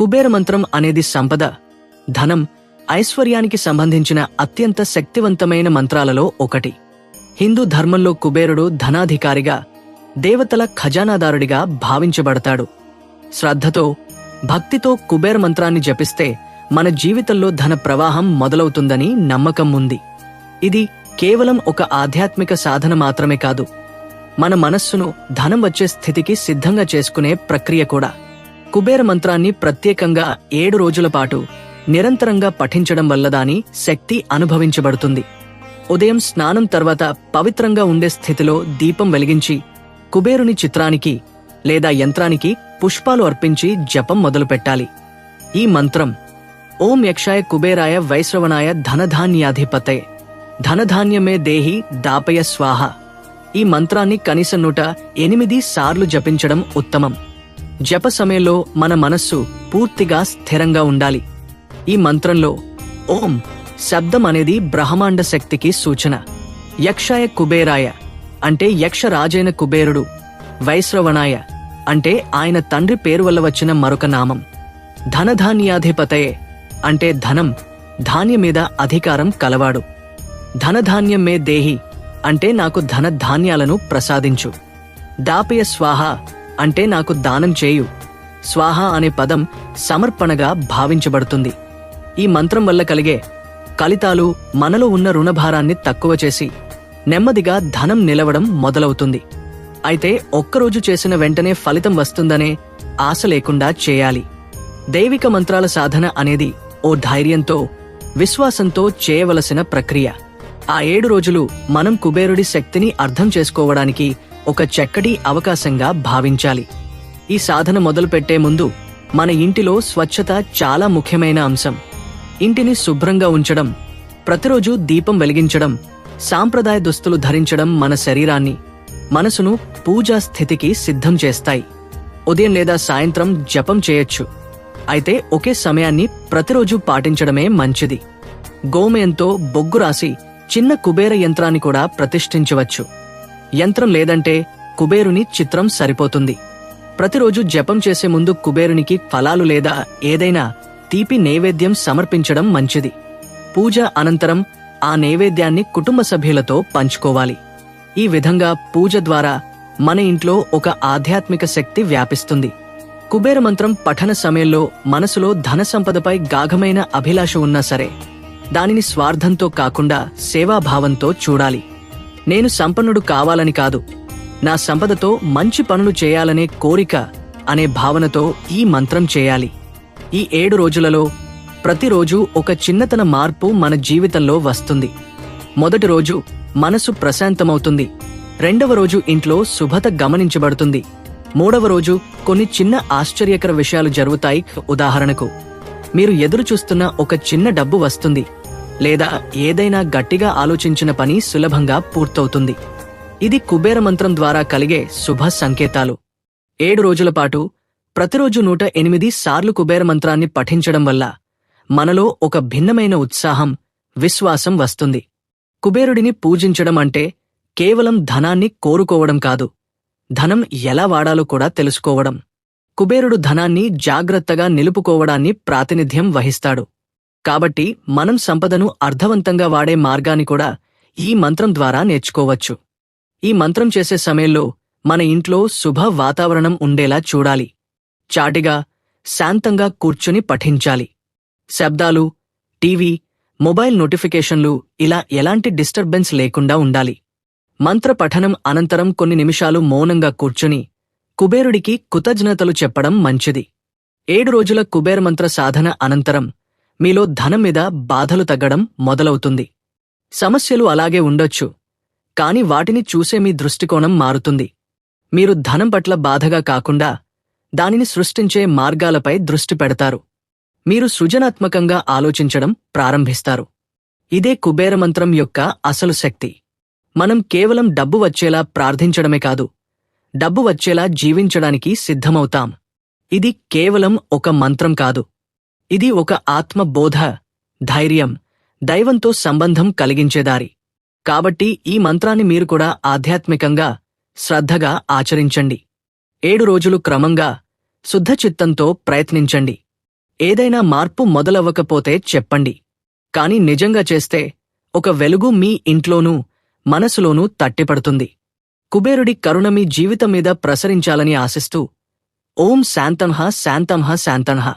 కుబేర మంత్రం అనేది సంపద. ధనం ఐశ్వర్యానికి సంబంధించిన అత్యంత శక్తివంతమైన మంత్రాలలో ఒకటి. హిందూ ధర్మంలో కుబేరుడు ధనాధికారిగా దేవతల ఖజానాదారుడిగా భావించబడతాడు. శ్రద్ధతో భక్తితో కుబేర మంత్రాన్ని జపిస్తే మన జీవితంలో ధన ప్రవాహం మొదలవుతుందని నమ్మకం ఉంది. ఇది కేవలం ఒక ఆధ్యాత్మిక సాధన మాత్రమే కాదు మన మనస్సును ధనం వచ్చే స్థితికి సిద్ధంగా చేసుకునే ప్రక్రియ కూడా. కుబేర మంత్రాన్ని ప్రత్యేకంగా ఏడు రోజుల పాటు నిరంతరంగా పఠించడం వల్ల దాని శక్తి అనుభవించబడుతుంది. ఉదయం స్నానం తర్వాత పవిత్రంగా ఉండే స్థితిలో దీపం వెలిగించి కుబేరుని చిత్రానికి లేదా యంత్రానికి పుష్పాలు అర్పించి జపం మొదలుపెట్టాలి. ఈ మంత్రం ఓం యక్షాయ కుబేరాయ వైశ్రవణాయ ధనధాన్యాధిపతే ధనధాన్యమే దేహి దాపయ స్వాహ. ఈ మంత్రాన్ని కనీసం నూట ఎనిమిది సార్లు జపించడం ఉత్తమం. జప సమయంలో మన మనస్సు పూర్తిగా స్థిరంగా ఉండాలి. ఈ మంత్రంలో ఓం శబ్దం అనేది బ్రహ్మాండ శక్తికి సూచన. యక్షాయ కుబేరాయ అంటే యక్ష రాజైన కుబేరుడు. వైశ్రవణాయ అంటే ఆయన తండ్రి పేరు వల్ల వచ్చిన మరొక నామం. ధనధాన్యాధిపతయే అంటే ధనం ధాన్యం మీద అధికారం కలవాడు. ధనధాన్యం మే దేహి అంటే నాకు ధన ధాన్యాలను ప్రసాదించు. దాపయ స్వాహ అంటే నాకు దానం చేయు. స్వాహ అనే పదం సమర్పణగా భావించబడుతుంది. ఈ మంత్రం వల్ల కలిగే కలితాలు మనలో ఉన్న రుణభారాన్ని తక్కువ చేసి నెమ్మదిగా ధనం నిలవడం మొదలవుతుంది. అయితే ఒక్కరోజు చేసిన వెంటనే ఫలితం వస్తుందనే ఆశ లేకుండా చేయాలి. దైవిక మంత్రాల సాధన అనేది ఓ ధైర్యంతో విశ్వాసంతో చేయవలసిన ప్రక్రియ. ఆ ఏడు రోజులు మనం కుబేరుడి శక్తిని అర్థం చేసుకోవడానికి ఒక చక్కటి అవకాశంగా భావించాలి. ఈ సాధన మొదలుపెట్టే ముందు మన ఇంటిలో స్వచ్ఛత చాలా ముఖ్యమైన అంశం. ఇంటిని శుభ్రంగా ఉంచడం ప్రతిరోజు దీపం వెలిగించడం సాంప్రదాయ దుస్తులు ధరించడం మన శరీరాన్ని మనసును పూజా స్థితికి సిద్ధం చేస్తాయి. ఉదయం లేదా సాయంత్రం జపం చేయొచ్చు. అయితే ఒకే సమయాన్ని ప్రతిరోజు పాటించడమే మంచిది. గోమయంతో బొగ్గు రాసి చిన్న కుబేర యంత్రాన్ని కూడా ప్రతిష్ఠించవచ్చు. యంత్రం లేదంటే కుబేరుని చిత్రం సరిపోతుంది. ప్రతిరోజు జపం చేసే ముందు కుబేరునికి ఫలాలు లేదా ఏదైనా తీపి నైవేద్యం సమర్పించడం మంచిది. పూజ అనంతరం ఆ నైవేద్యాన్ని కుటుంబ సభ్యులతో పంచుకోవాలి. ఈ విధంగా పూజ ద్వారా మన ఇంట్లో ఒక ఆధ్యాత్మిక శక్తి వ్యాపిస్తుంది. కుబేర మంత్రం పఠన సమయంలో మనసులో ధన సంపదపై గాఘమైన అభిలాష ఉన్నా సరే దానిని స్వార్థంతో కాకుండా సేవాభావంతో చూడాలి. నేను సంపన్నుడు కావాలని కాదు. నా సంపదతో మంచి పనులు చేయాలనే కోరిక అనే భావనతో ఈ మంత్రం చేయాలి. ఈ ఏడు రోజులలో ప్రతిరోజు ఒక చిన్నతన మార్పు మన జీవితంలో వస్తుంది. మొదటి రోజు మనసు ప్రశాంతమవుతుంది. రెండవ రోజు ఇంట్లో శుభత గమనించబడుతుంది. మూడవ రోజు కొన్ని చిన్న ఆశ్చర్యకర విషయాలు జరుగుతాయి. ఉదాహరణకు మీరు ఎదురు చూస్తున్న ఒక చిన్న డబ్బు వస్తుంది. లేదా ఏదైనా గట్టిగా ఆలోచించిన పని సులభంగా పూర్తవుతుంది. ఇది కుబేర మంత్రం ద్వారా కలిగే శుభ సంకేతాలు. ఏడు రోజుల పాటు ప్రతిరోజు నూట ఎనిమిది సార్లు కుబేర మంత్రాన్ని పఠించడం వల్ల మనలో ఒక భిన్నమైన ఉత్సాహం విశ్వాసం వస్తుంది. కుబేరుడిని పూజించడం అంటే కేవలం ధనాన్ని కోరుకోవడం కాదు. ధనం ఎలా వాడాలో కూడా తెలుసుకోవడం. కుబేరుడు ధనాన్ని జాగ్రత్తగా నిలుపుకోవడాన్ని ప్రాతినిధ్యం వహిస్తాడు. కాబట్టి మనం సంపదను అర్థవంతంగా వాడే మార్గాన్ని కూడా ఈ మంత్రం ద్వారా నేర్చుకోవచ్చు. ఈ మంత్రం చేసే సమయంలో మన ఇంట్లో శుభ వాతావరణం ఉండేలా చూడాలి. చాటిగా శాంతంగా కూర్చుని పఠించాలి. శబ్దాలు టీవీ మొబైల్ నోటిఫికేషన్లు ఇలా ఎలాంటి డిస్టర్బెన్స్ లేకుండా ఉండాలి. మంత్ర పఠనం అనంతరం కొన్ని నిమిషాలు మౌనంగా కూర్చుని కుబేరుడికి కృతజ్ఞతలు చెప్పడం మంచిది. ఏడు రోజుల కుబేర మంత్ర సాధన అనంతరం మీలో ధనం మీద బాధలు తగ్గడం మొదలవుతుంది. సమస్యలు అలాగే ఉండొచ్చు కాని వాటిని చూసే మీ దృష్టికోణం మారుతుంది. మీరు ధనం పట్ల బాధగా కాకుండా దానిని సృష్టించే మార్గాలపై దృష్టి పెడతారు. మీరు సృజనాత్మకంగా ఆలోచించడం ప్రారంభిస్తారు. ఇదే కుబేర మంత్రం యొక్క అసలు శక్తి. మనం కేవలం డబ్బు వచ్చేలా ప్రార్థించడమే కాదు డబ్బు వచ్చేలా జీవించడానికి సిద్ధమవుతాం. ఇది కేవలం ఒక మంత్రం కాదు. ఇది ఒక ఆత్మబోధ ధైర్యం దైవంతో సంబంధం కలిగించేదారి కాబట్టి ఈ మంత్రాన్ని మీరు కూడా ఆధ్యాత్మికంగా శ్రద్ధగా ఆచరించండి. ఏడు రోజులు క్రమంగా శుద్ధచిత్తంతో ప్రయత్నించండి. ఏదైనా మార్పు మొదలవ్వకపోతే చెప్పండి. కాని నిజంగా చేస్తే ఒక వెలుగు మీ ఇంట్లోనూ మనసులోనూ తట్టిపడుతుంది. కుబేరుడి కరుణ మీ జీవితం మీద ప్రసరించాలని ఆశిస్తూ ఓం శాంతంహ శాంతంహ శాంతంహ